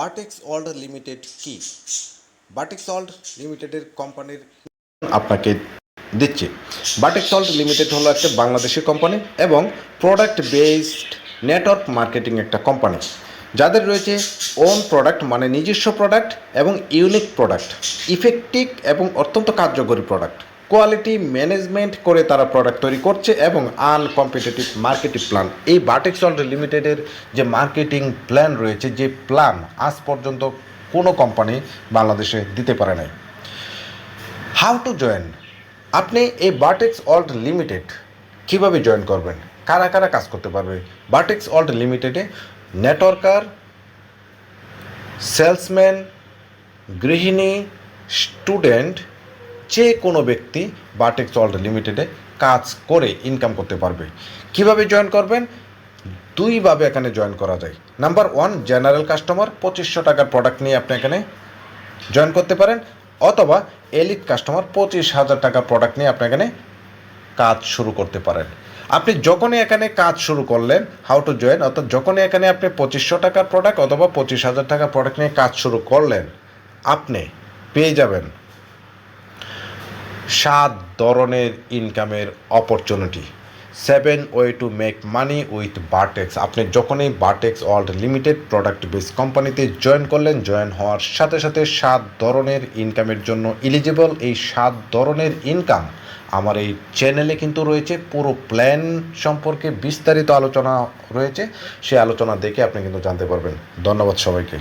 বাটেক্স world limited কি? বাটেক্স world লিমিটেডের কোম্পানির আপনাকে দিচ্ছি। বাটেক্স ওয়ার্ল্ড লিমিটেড হলো একটা বাংলাদেশি কোম্পানি এবং প্রোডাক্ট বেসড নেটওয়ার্ক মার্কেটিং একটা কোম্পানি যাদের রয়েছে ওন প্রোডাক্ট মানে নিজস্ব প্রোডাক্ট এবং ইউনিক প্রোডাক্ট ইফেক্টিভ এবং অত্যন্ত কার্যকরী প্রোডাক্ট কোয়ালিটি ম্যানেজমেন্ট করে তারা প্রোডাক্ট তৈরি করছে এবং আনকম্পিটিটিভ মার্কেটিং প্ল্যান এই বাটেক্স ওয়ার্ল্ড লিমিটেডের যে মার্কেটিং প্ল্যান রয়েছে, যে প্ল্যান আজ পর্যন্ত কোনো কোম্পানি বাংলাদেশে দিতে পারে নাই। হাউ টু জয়েন আপনি এই বাটেক্স ওয়ার্ল্ড লিমিটেড কীভাবে জয়েন করবেন? কারা কারা কাজ করতে পারবে? বাটেক্স ওয়ার্ল্ড লিমিটেডে নেটওয়ার্কার সেলসম্যান গৃহিণী স্টুডেন্ট যে কোনো ব্যক্তি বাটেক্স ওয়ার্ল্ড লিমিটেডে কাজ করে ইনকাম করতে পারবে। কীভাবে জয়েন করবেন? দুইভাবে এখানে জয়েন করা যায়। নাম্বার ওয়ান জেনারেল কাস্টমার পঁচিশশো টাকার প্রোডাক্ট নিয়ে আপনি এখানে জয়েন করতে পারেন, অথবা এলিট কাস্টমার পঁচিশ হাজার টাকার প্রোডাক্ট নিয়ে আপনি এখানে কাজ শুরু করতে পারেন। আপনি যখনই এখানে কাজ শুরু করলেন হাউ টু জয়েন অর্থাৎ যখনই এখানে আপনি পঁচিশশো টাকার প্রোডাক্ট অথবা পঁচিশ হাজার টাকার প্রোডাক্ট নিয়ে কাজ শুরু করলেন, আপনি পেয়ে যাবেন। সাত ধরনের ইনকামের opportunity seven way to make money with Bartex আপনি যখনই Bartex world limited product base কোম্পানিতে জয়েন করলেন জয়েন হওয়ার সাথে সাথে সাত ধরনের ইনকামের জন্য এলিজিবল এই সাত ধরনের ইনকাম আমার এই চ্যানেলে কিন্তু রয়েছে। পুরো প্ল্যান সম্পর্কে বিস্তারিত আলোচনা রয়েছে। সেই আলোচনা দেখে আপনি কিন্তু জানতে পারবেন। ধন্যবাদ সবাইকে।